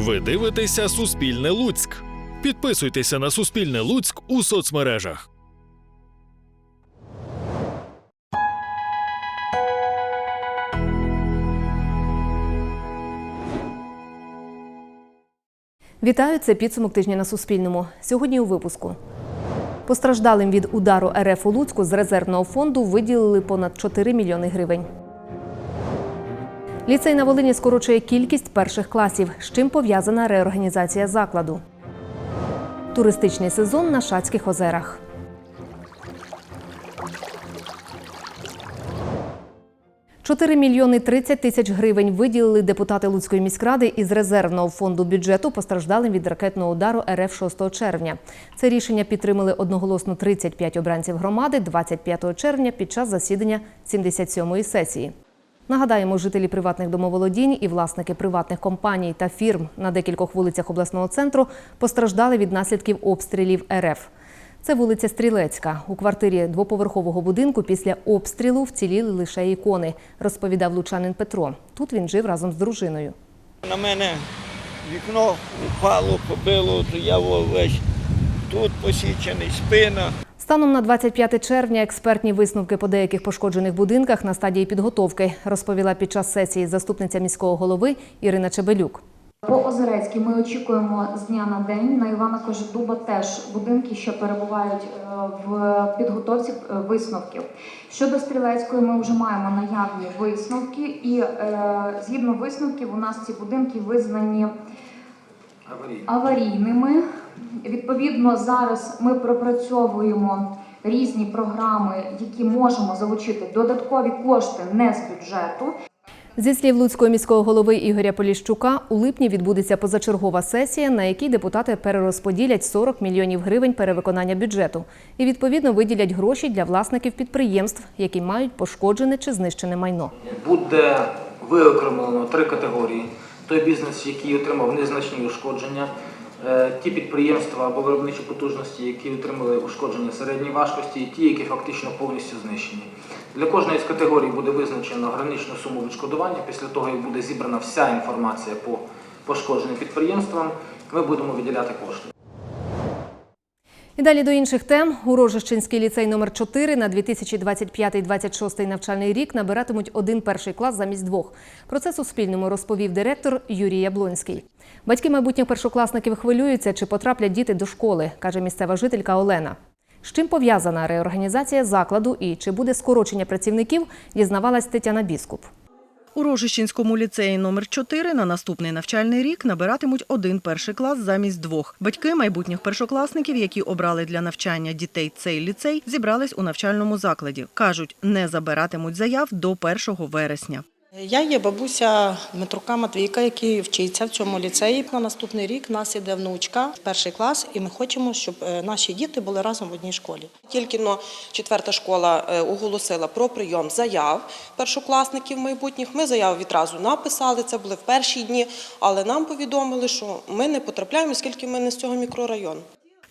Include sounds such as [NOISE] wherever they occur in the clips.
Ви дивитеся Суспільне Луцьк. Підписуйтеся на Суспільне Луцьк у соцмережах. Вітаю, це підсумок тижня на Суспільному. Сьогодні у випуску. Постраждалим від удару РФ у Луцьку з резервного фонду виділили понад 4 мільйони гривень. Ліцей на Волині скорочує кількість перших класів, з чим пов'язана реорганізація закладу. Туристичний сезон на Шацьких озерах. Чотири мільйони 30 тисяч гривень виділили депутати Луцької міськради із резервного фонду бюджету постраждалим від ракетного удару РФ 6 червня. Це рішення підтримали одноголосно 35 обранців громади 25 червня під час засідання 77-ї сесії. Нагадаємо, жителі приватних домоволодінь і власники приватних компаній та фірм на декількох вулицях обласного центру постраждали від наслідків обстрілів РФ. Це вулиця Стрілецька. У квартирі двоповерхового будинку після обстрілу вціліли лише ікони, розповідав лучанин Петро. Тут він жив разом з дружиною. На мене вікно впало, побило, то я весь тут посічений, спина. Станом на 25 червня експертні висновки по деяких пошкоджених будинках на стадії підготовки, розповіла під час сесії заступниця міського голови Ірина Чебелюк. По Озерецькій ми очікуємо з дня на день. На Івана Кожедуба теж будинки, що перебувають е, в підготовці е, висновків. Щодо стрілецької, ми вже маємо наявні висновки, і е, згідно висновків, у нас ці будинки визнані аварійними. Відповідно, зараз ми пропрацьовуємо різні програми, які можемо залучити додаткові кошти не з бюджету. Зі слів Луцького міського голови Ігоря Поліщука, у липні відбудеться позачергова сесія, на якій депутати перерозподілять 40 мільйонів гривень перевиконання бюджету і відповідно виділять гроші для власників підприємств, які мають пошкоджене чи знищене майно. буде виокремлено три категорії: той бізнес, який отримав незначні ушкодження, ті підприємства або виробничі потужності, які отримали ушкодження середньої важкості, і ті, які фактично повністю знищені. Для кожної з категорій буде визначено граничну суму відшкодування. Після того, як буде зібрана вся інформація по пошкодженим підприємствам, ми будемо виділяти кошти. І далі до інших тем. У Рожищенський ліцей номер 4 на 2025-26 навчальний рік набиратимуть один перший клас замість двох. Про це Суспільному розповів директор Юрій Яблонський. Батьки майбутніх першокласників хвилюються, чи потраплять діти до школи, каже місцева жителька Олена. З чим пов'язана реорганізація закладу і чи буде скорочення працівників, дізнавалась Тетяна Біскуп. У Рожищенському ліцеї номер 4 на наступний навчальний рік набиратимуть один перший клас замість двох. Батьки майбутніх першокласників, які обрали для навчання дітей цей ліцей, зібрались у навчальному закладі. Кажуть, не забиратимуть заяв до 1 вересня. Я є бабуся Дмитрука Матвійка, який вчиться в цьому ліцеї. На наступний рік нас іде внучка, перший клас, і ми хочемо, щоб е, наші діти були разом в одній школі. Тільки но четверта школа е, оголосила про прийом заяв першокласників майбутніх. Ми заяву відразу написали. Це були в перші дні, але нам повідомили, що ми не потрапляємо, оскільки ми не з цього мікрорайону.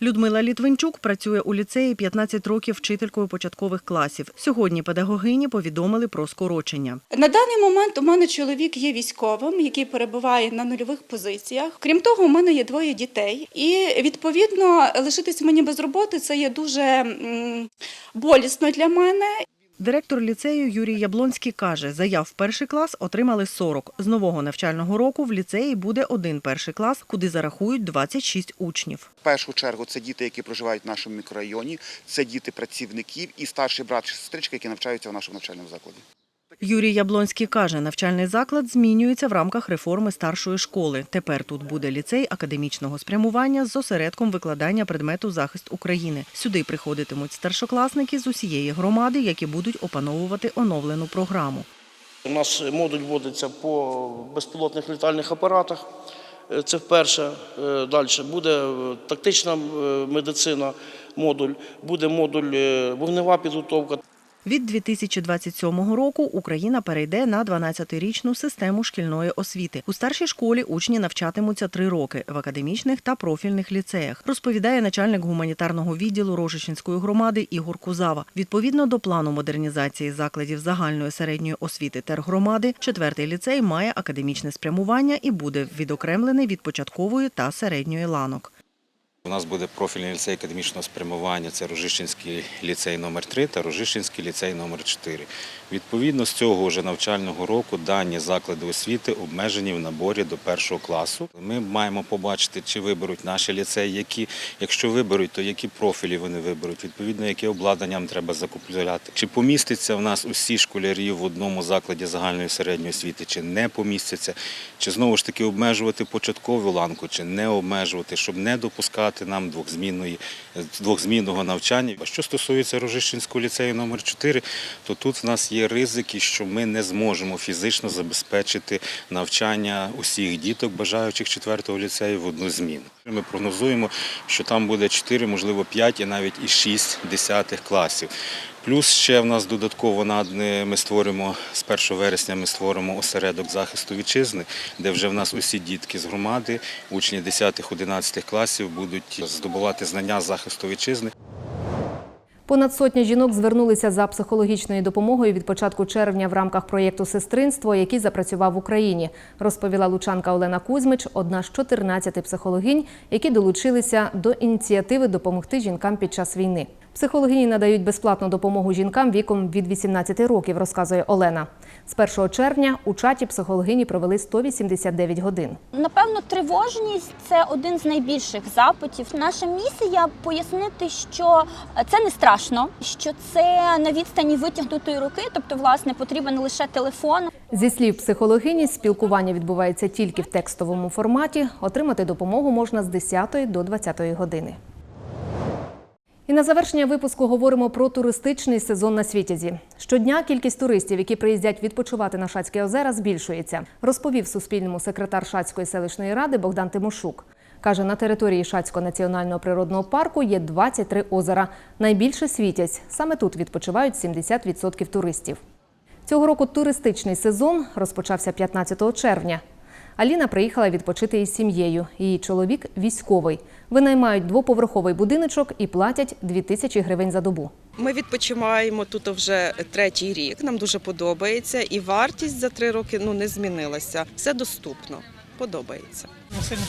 Людмила Літвинчук працює у ліцеї 15 років вчителькою початкових класів. Сьогодні педагогині повідомили про скорочення. На даний момент у мене чоловік є військовим, який перебуває на нульових позиціях. Крім того, у мене є двоє дітей, і відповідно лишитись мені без роботи це є дуже болісно для мене. Директор ліцею Юрій Яблонський каже, заяв в перший клас отримали 40. З нового навчального року в ліцеї буде один перший клас, куди зарахують 26 учнів. В першу чергу це діти, які проживають в нашому мікрорайоні, це діти працівників і старший брат чи сестричка, які навчаються в нашому навчальному закладі. Юрій Яблонський каже, навчальний заклад змінюється в рамках реформи старшої школи. Тепер тут буде ліцей академічного спрямування з осередком викладання предмету захист України. Сюди приходитимуть старшокласники з усієї громади, які будуть опановувати оновлену програму. У нас модуль вводиться по безпілотних літальних апаратах. Це вперше. Е, Далі буде е, тактична е, медицина, модуль, буде модуль вогнева підготовка. Від 2027 року Україна перейде на 12-річну систему шкільної освіти. У старшій школі учні навчатимуться три роки в академічних та профільних ліцеях, розповідає начальник гуманітарного відділу Рожичинської громади Ігор Кузава. Відповідно до плану модернізації закладів загальної середньої освіти тергромади, четвертий ліцей має академічне спрямування і буде відокремлений від початкової та середньої ланок. У нас буде профільний ліцей академічного спрямування, це Рожищенський ліцей номер 3 та Рожищенський ліцей номер 4 Відповідно, з цього вже навчального року дані заклади освіти обмежені в наборі до першого класу. Ми маємо побачити, чи виберуть наші ліцеї, які, якщо виберуть, то які профілі вони виберуть, відповідно, яке обладнання нам треба закупляти. Чи поміститься в нас усі школярі в одному закладі загальної середньої освіти, чи не помістяться, чи знову ж таки обмежувати початкову ланку, чи не обмежувати, щоб не допускати нам двохзмінної, двохзмінного навчання. А що стосується Рожищенського ліцею номер 4 то тут в нас є ризики, що ми не зможемо фізично забезпечити навчання усіх діток, бажаючих 4-го ліцею в одну зміну. Ми прогнозуємо, що там буде 4, можливо 5 і навіть і 6 десятих класів. Плюс ще в нас додатково ми створимо з 1 вересня. Ми створимо осередок захисту вітчизни, де вже в нас усі дітки з громади, учні 10-11 класів будуть здобувати знання захисту вітчизни. Понад сотня жінок звернулися за психологічною допомогою від початку червня в рамках проєкту Сестринство, який запрацював в Україні, розповіла лучанка Олена Кузьмич, одна з 14 психологинь, які долучилися до ініціативи допомогти жінкам під час війни. Психологині надають безплатну допомогу жінкам віком від 18 років, розказує Олена. З 1 червня у чаті психологині провели 189 годин. Напевно, тривожність це один з найбільших запитів. Наша місія пояснити, що це не страшно, що це на відстані витягнутої руки, тобто, власне, потрібен лише телефон. Зі слів психологині, спілкування відбувається тільки в текстовому форматі. Отримати допомогу можна з 10 до 20 години. І на завершення випуску говоримо про туристичний сезон на Світязі. Щодня кількість туристів, які приїздять відпочивати на Шацькі озера, збільшується, розповів Суспільному секретар Шацької селищної ради Богдан Тимошук. Каже, на території Шацького національного природного парку є 23 озера. Найбільше світязь. Саме тут відпочивають 70% туристів. Цього року туристичний сезон розпочався 15 червня. Аліна приїхала відпочити із сім'єю. Її чоловік військовий. Винаймають двоповерховий будиночок і платять 2 тисячі гривень за добу. Ми відпочиваємо тут вже третій рік. Нам дуже подобається, і вартість за три роки ну не змінилася. Все доступно. Подобається. Мені сильно.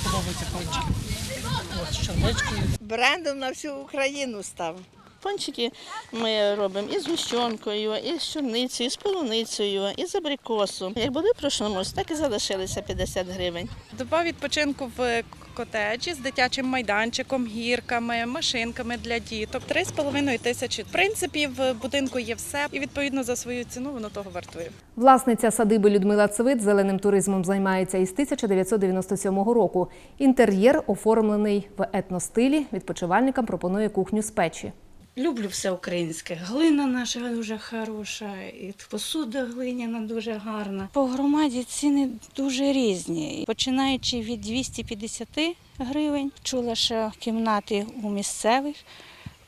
От щелечки. Брендом на всю Україну став. Пончики ми робимо і з гущонкою, і з чорницею, і з полуницею, і з абрикосом. Як були в прошлому так і залишилися 50 гривень. Доба відпочинку в котеджі з дитячим майданчиком, гірками, машинками для діток. Три з половиною тисячі. В принципі, в будинку є все, і відповідно за свою ціну воно того вартує. Власниця садиби Людмила Цвит зеленим туризмом займається із 1997 року. Інтер'єр оформлений в етностилі. Відпочивальникам пропонує кухню з печі. Люблю все українське. Глина наша дуже хороша, і посуда глиняна дуже гарна. По громаді ціни дуже різні. Починаючи від 250 гривень, чула, що кімнати у місцевих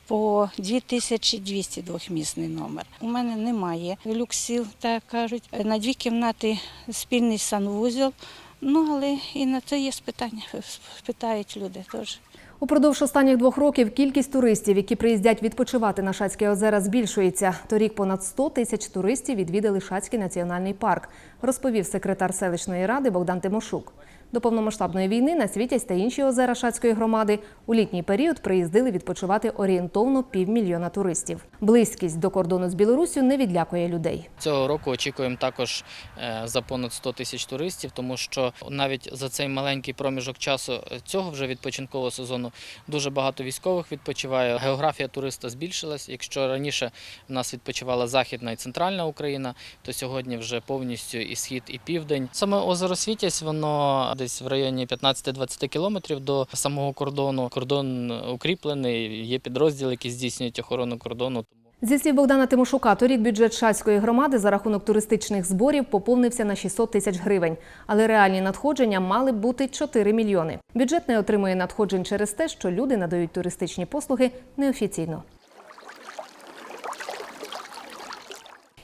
по 2200 двохмісний номер. У мене немає люксів, так кажуть. На дві кімнати спільний санвузол. Ну, але і на це є питання, [LAUGHS] питають люди теж. Упродовж останніх двох років кількість туристів, які приїздять відпочивати на Шацькі озера, збільшується. Торік понад 100 тисяч туристів відвідали Шацький національний парк, розповів секретар селищної ради Богдан Тимошук. До повномасштабної війни на Світязь та інші озера Шацької громади у літній період приїздили відпочивати орієнтовно півмільйона туристів. Близькість до кордону з Білоруссю не відлякує людей. Цього року очікуємо також е, за понад 100 тисяч туристів, тому що навіть за цей маленький проміжок часу цього вже відпочинкового сезону дуже багато військових відпочиває. Географія туриста збільшилась. Якщо раніше в нас відпочивала західна і центральна Україна, то сьогодні вже повністю і схід, і південь. Саме озеро Світязь, воно десь в районі 15-20 кілометрів до самого кордону. Кордон укріплений, є підрозділи, які здійснюють охорону кордону. Зі слів Богдана Тимошука, торік бюджет Шацької громади за рахунок туристичних зборів поповнився на 600 тисяч гривень, але реальні надходження мали б бути 4 мільйони. Бюджет не отримує надходжень через те, що люди надають туристичні послуги неофіційно.